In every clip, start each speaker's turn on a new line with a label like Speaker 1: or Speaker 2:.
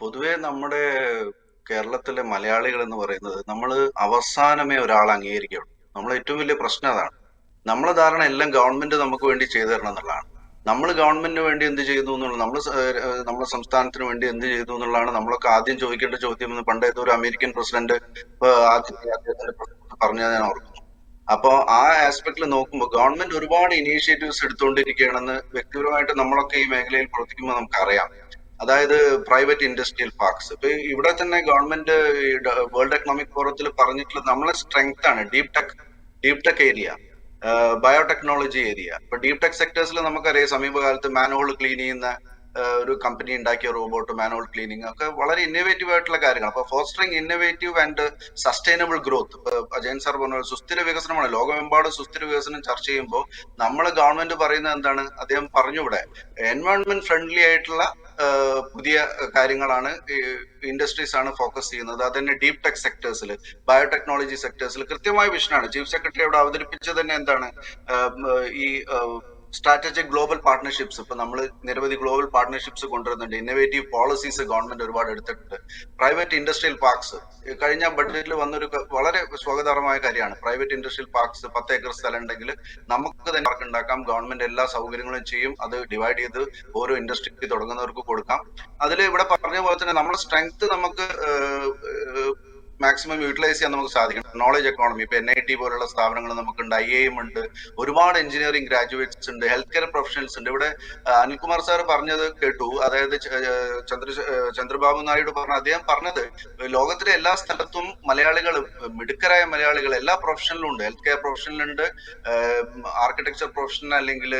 Speaker 1: പൊതുവേ നമ്മുടെ കേരളത്തിലെ മലയാളികൾ എന്ന് പറയുന്നത് നമ്മൾ അവസാനമേ ഒരാൾ അംഗീകരിക്കുള്ളൂ നമ്മൾ ഏറ്റവും വലിയ പ്രശ്നം അതാണ്. നമ്മളെ ധാരണ എല്ലാം ഗവൺമെന്റ് നമുക്ക് വേണ്ടി ചെയ്തു തരണം എന്നുള്ളതാണ്. നമ്മൾ ഗവൺമെന്റിന് വേണ്ടി എന്ത് ചെയ്തു എന്നുള്ളത് നമ്മൾ നമ്മുടെ സംസ്ഥാനത്തിന് വേണ്ടി എന്ത് ചെയ്തു എന്നുള്ളതാണ് നമ്മളൊക്കെ ആദ്യം ചോദിക്കേണ്ട ചോദ്യം എന്ന് പണ്ട് ഒരു അമേരിക്കൻ പ്രസിഡന്റ് പറഞ്ഞത് ഞാൻ ഓർക്കുന്നു. അപ്പോൾ ആ ആസ്പെക്ടിൽ നോക്കുമ്പോൾ ഗവൺമെന്റ് ഒരുപാട് ഇനീഷ്യേറ്റീവ്സ് എടുത്തുകൊണ്ടിരിക്കുകയാണെന്ന് വ്യക്തിപരമായിട്ട് നമ്മളൊക്കെ ഈ മേഖലയിൽ പ്രവർത്തിക്കുമ്പോൾ നമുക്കറിയാം. അതായത് പ്രൈവറ്റ് ഇൻഡസ്ട്രിയൽ പാർക്സ് ഇപ്പൊ ഇവിടെ തന്നെ ഗവൺമെന്റ് വേൾഡ് എക്കണോമിക് ഫോറത്തിൽ പറഞ്ഞിട്ടുള്ള നമ്മളെ സ്ട്രെങ്ത് ആണ്. Deep tech deep tech area biotechnology area ഇപ്പൊ ഡീപ് ടെക് സെക്ടേഴ്സിൽ നമുക്കറിയാം സമീപകാലത്ത് മാനുവൽ ക്ലീൻ ചെയ്യുന്ന ഒരു കമ്പനി ഉണ്ടാക്കിയ റോബോട്ട് മാനുവൽ ക്ലീനിങ് ഒക്കെ വളരെ ഇന്നോവേറ്റീവ് ആയിട്ടുള്ള കാര്യങ്ങൾ അപ്പൊ fostering innovative and sustainable growth Ajayan sir പറഞ്ഞ സുസ്ഥിര വികസനമാണ്. ലോകമെമ്പാടും സുസ്ഥിര വികസനം ചർച്ച ചെയ്യുമ്പോൾ നമ്മളെ ഗവൺമെന്റ് പറയുന്നത് എന്താണ്? അദ്ദേഹം പറഞ്ഞു ഇവിടെ എൻവയോൺമെന്റ് ഫ്രണ്ട്ലി ആയിട്ടുള്ള പുതിയ കാര്യങ്ങളാണ് ഇൻഡസ്ട്രീസ് ആണ് ഫോക്കസ് ചെയ്യുന്നത്. അത് തന്നെ ഡീപ് ടെക് സെക്ടേഴ്സിൽ ബയോടെക്നോളജി സെക്ടേഴ്സിൽ കൃത്യമായ വിഷനാണ് ചീഫ് സെക്രട്ടറി അവിടെ അവതരിപ്പിച്ചത് തന്നെ എന്താണ്? ഈ സ്ട്രാറ്റജിക് ഗ്ലോബൽ പാർട്ട്ണർഷിപ്സ് ഇപ്പൊ നമ്മൾ നിരവധി ഗ്ലോബൽ പാർട്ട്ണർഷിപ്സ് കൊണ്ടുവരുന്നുണ്ട്. ഇന്നോവേറ്റീവ് പോളിസീസ് ഗവൺമെന്റ് ഒരുപാട് എടുത്തിട്ടുണ്ട്. പ്രൈവറ്റ് ഇൻഡസ്ട്രിയൽ പാർക്സ് കഴിഞ്ഞ ബഡ്ജറ്റിൽ വന്നൊരു വളരെ സ്വാഗതാർഹമായ കാര്യമാണ്. പ്രൈവറ്റ് ഇൻഡസ്ട്രിയൽ പാർക്സ് പത്ത് ഏക്കർ സ്ഥലം ഉണ്ടെങ്കിൽ നമുക്ക് തന്നെ പാർക്ക് ഉണ്ടാക്കാം. ഗവൺമെന്റ് എല്ലാ സൗകര്യങ്ങളും ചെയ്യും. അത് ഡിവൈഡ് ചെയ്ത് ഓരോ ഇൻഡസ്ട്രി തുടങ്ങുന്നവർക്ക് കൊടുക്കാം. അതിൽ ഇവിടെ പറഞ്ഞ പോലെ തന്നെ നമ്മുടെ സ്ട്രെങ്ത് നമുക്ക് മാക്സിമം യൂട്ടിലൈസ് ചെയ്യാൻ നമുക്ക് സാധിക്കണം. നോളജ് എക്കോണമി ഇപ്പൊ എൻ ഐ ടി പോലുള്ള സ്ഥാപനങ്ങൾ നമുക്കുണ്ട് ഐ എം ഉണ്ട് ഒരുപാട് എഞ്ചിനീയറിംഗ് ഗ്രാജുവേറ്റ്സ് ഉണ്ട് ഹെൽത്ത് കെയർ പ്രൊഫഷണൽസ് ഉണ്ട്. ഇവിടെ അനിൽകുമാർ സാർ പറഞ്ഞത് കേട്ടു. അതായത് ചന്ദ്ര ചന്ദ്രബാബു നായിഡു പറഞ്ഞ അദ്ദേഹം പറഞ്ഞത് ലോകത്തിലെ എല്ലാ സ്ഥലത്തും മലയാളികൾ മിടുക്കരായ മലയാളികൾ എല്ലാ പ്രൊഫഷനിലും ഉണ്ട്. ഹെൽത്ത് കെയർ പ്രൊഫഷനിലുണ്ട് ആർക്കിടെക്ചർ പ്രൊഫഷൻ അല്ലെങ്കിൽ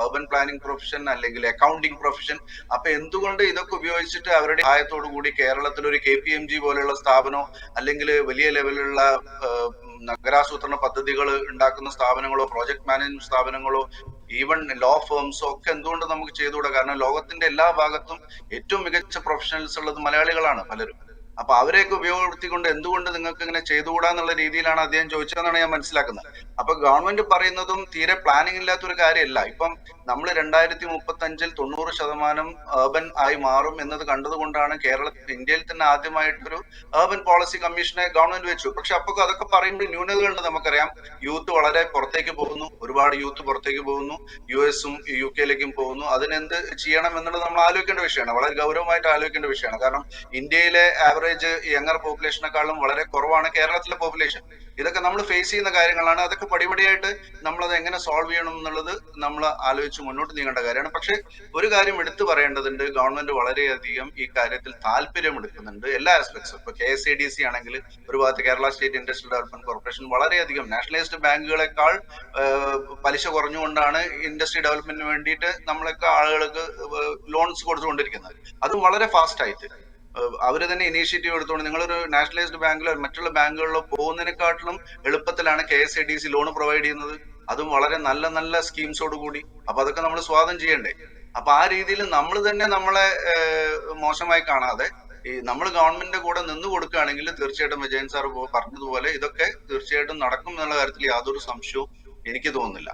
Speaker 1: അർബൻ പ്ലാനിംഗ് പ്രൊഫഷൻ അല്ലെങ്കിൽ അക്കൗണ്ടിംഗ് പ്രൊഫഷൻ അപ്പൊ എന്തുകൊണ്ട് ഇതൊക്കെ ഉപയോഗിച്ചിട്ട് അവരുടെ സഹായത്തോടു കൂടി കേരളത്തിൽ ഒരു കെ പി എം ജി പോലെയുള്ള സ്ഥാപനം അല്ലെങ്കിൽ വലിയ ലെവലിലുള്ള നഗരാസൂത്രണ പദ്ധതികൾ ഉണ്ടാക്കുന്ന സ്ഥാപനങ്ങളോ പ്രോജക്ട് മാനേജ്മെന്റ് സ്ഥാപനങ്ങളോ ഈവൻ ലോ ഫേംസോ ഒക്കെ എന്തുകൊണ്ട് നമുക്ക് ചെയ്തുകൂടാ? കാരണം ലോകത്തിന്റെ എല്ലാ ഭാഗത്തും ഏറ്റവും മികച്ച പ്രൊഫഷണൽസ് ഉള്ളത് മലയാളികളാണ് പലരും. അപ്പൊ അവരെയൊക്കെ ഉപയോഗപ്പെടുത്തിക്കൊണ്ട് എന്തുകൊണ്ട് നിങ്ങൾക്ക് ഇങ്ങനെ ചെയ്തുകൂടാ എന്നുള്ള രീതിയിലാണ് അദ്ദേഹം ചോദിച്ചതെന്നാണ് ഞാൻ മനസ്സിലാക്കുന്നത്. അപ്പൊ ഗവൺമെന്റ് പറയുന്നതും തീരെ പ്ലാനിംഗ് ഇല്ലാത്ത ഒരു കാര്യമല്ല ഇപ്പം നമ്മൾ രണ്ടായിരത്തി മുപ്പത്തി അഞ്ചിൽ തൊണ്ണൂറ് ശതമാനം ഏർബൻ ആയി മാറും എന്നത് കണ്ടതുകൊണ്ടാണ് കേരള ഇന്ത്യയിൽ തന്നെ ആദ്യമായിട്ടൊരു ഏർബൻ പോളിസി കമ്മീഷനെ ഗവൺമെന്റ് വെച്ചു. പക്ഷെ അപ്പൊ അതൊക്കെ പറയുമ്പോൾ ന്യൂനതകളുണ്ട് നമുക്കറിയാം. യൂത്ത് വളരെ പുറത്തേക്ക് പോകുന്നു. ഒരുപാട് യൂത്ത് പുറത്തേക്ക് പോകുന്നു. യു എസും യു കെയിലേക്കും പോകുന്നു. അതിനെന്ത് ചെയ്യണം എന്നുള്ളത് നമ്മൾ ആലോചിക്കേണ്ട വിഷയമാണ്. വളരെ ഗൗരവമായിട്ട് ആലോചിക്കേണ്ട വിഷയമാണ്. കാരണം ഇന്ത്യയിലെ ആവറേജ് യങ്ങർ പോപ്പുലേഷനെക്കാളും വളരെ കുറവാണ് കേരളത്തിലെ പോപ്പുലേഷൻ ഇതൊക്കെ നമ്മൾ ഫേസ് ചെയ്യുന്ന കാര്യങ്ങളാണ്. അതൊക്കെ പടിപടിയായിട്ട് നമ്മൾ അത് എങ്ങനെ സോൾവ് ചെയ്യണം എന്നുള്ളത് നമ്മൾ ആലോചിച്ച് മുന്നോട്ട് നീങ്ങേണ്ട കാര്യമാണ്. പക്ഷെ ഒരു കാര്യം എടുത്തു പറയേണ്ടതുണ്ട്. ഗവൺമെന്റ് വളരെയധികം ഈ കാര്യത്തിൽ താല്പര്യം എടുക്കുന്നുണ്ട് എല്ലാ ആസ്പെക്ട്സും ഇപ്പൊ K S A D C ആണെങ്കിൽ ഒരു ഭാഗത്ത് Kerala state industrial development corporation വളരെയധികം നാഷണലൈസ്ഡ് ബാങ്കുകളെക്കാൾ പലിശ കുറഞ്ഞുകൊണ്ടാണ് ഇൻഡസ്ട്രി ഡെവലപ്മെന്റിന് വേണ്ടിയിട്ട് നമ്മളൊക്കെ ആളുകൾക്ക് ലോൺസ് കൊടുത്തുകൊണ്ടിരിക്കുന്നത്. അതും വളരെ ഫാസ്റ്റ് ആയിട്ട്. അവർ തന്നെ ഇനീഷ്യേറ്റീവ് എടുത്തുകൊണ്ട് നിങ്ങളൊരു നാഷണലൈസ്ഡ് ബാങ്കിലോ മറ്റുള്ള ബാങ്കുകളിലോ പോകുന്നതിനെക്കാട്ടിലും എളുപ്പത്തിലാണ് K S I D C loan provide ചെയ്യുന്നത്. അതും വളരെ നല്ല നല്ല സ്കീംസോട് കൂടി. അപ്പൊ അതൊക്കെ നമ്മൾ സ്വാഗതം ചെയ്യണ്ടേ. അപ്പൊ ആ രീതിയിൽ നമ്മൾ തന്നെ നമ്മളെ മോശമായി കാണാതെ ഈ നമ്മൾ ഗവൺമെന്റിന്റെ കൂടെ നിന്ന് കൊടുക്കുകയാണെങ്കിൽ തീർച്ചയായിട്ടും വിജയൻ സാർ പറഞ്ഞതുപോലെ ഇതൊക്കെ തീർച്ചയായിട്ടും നടക്കും എന്നുള്ള കാര്യത്തിൽ യാതൊരു സംശയവും എനിക്ക് തോന്നുന്നില്ല.